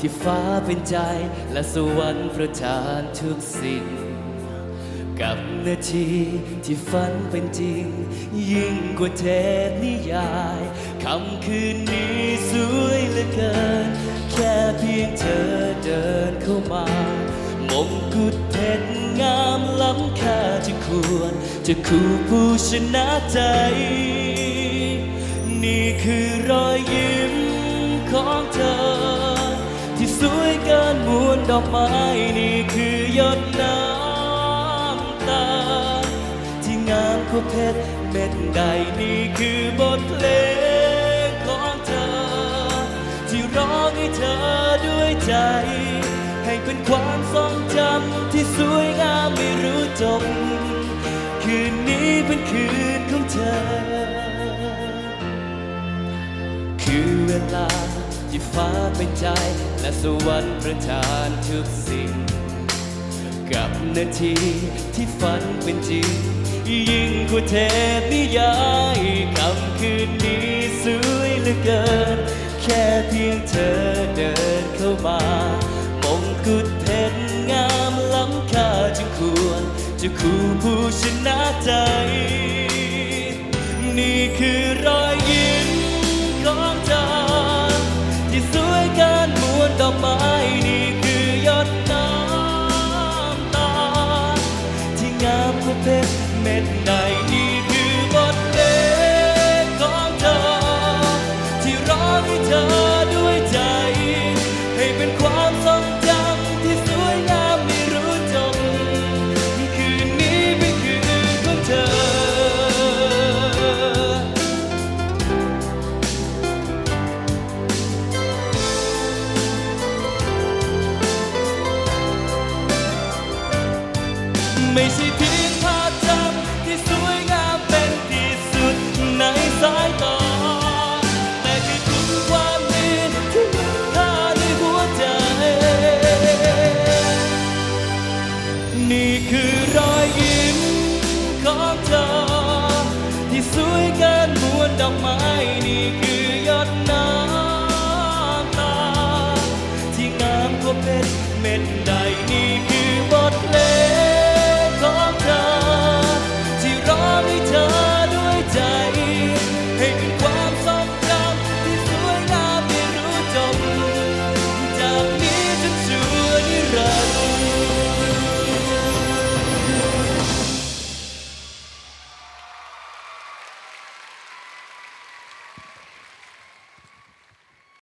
ที่ฟ้าเป็นใจและสวรรค์ประทานทุกสิ่ง กับนาทีที่ฝันเป็นจริง ยิ่งกว่าเทพนิยายคำคืนนี้สวยเหลือเกิน แค่เพียงเธอเดินเข้ามามงกุฎเพชรงามล้ำค่าจะควร จะคู่ผู้ชนะใจ นี่คือรอยยิ้มของเธอ ดอกไม้นี่คือหยดน้ำตา ที่งามกว่เพชรเม็ดใดนี่คือบทเพลงของเธอ ที่ร้องให้เธอด้วยใจ ให้เป็นความทรงจำที่สวยงามไม่รู้จบ คืนนี้เป็นคืนของเธอ คือเวลา ที่ฟ้าเป็นใจ และสวรรค์ประทานทุกสิ่ง กับนาทีที่ฝันเป็นจริง ยิ่งกว่าเทพนิยายคำคืนนี้สวยเหลือเกิน แค่เพียงเธอเดินเข้ามามงกุฎเพชรงามล้ำค่าจึงควร จะคู่ผู้ชนะใจ นี่คือรอยยิ้ม ความทรงจำที่สวยงามไม่รู้จบคืนนี้เป็นคืนของเธอ ไม่ใช่เพียง นี่คือรอยยิ้มของเธอ ที่สวยเกินมวลดอกไม้นี่คือยอดน้ำตาที่งามกว่าเพชรเม็ดใดนี่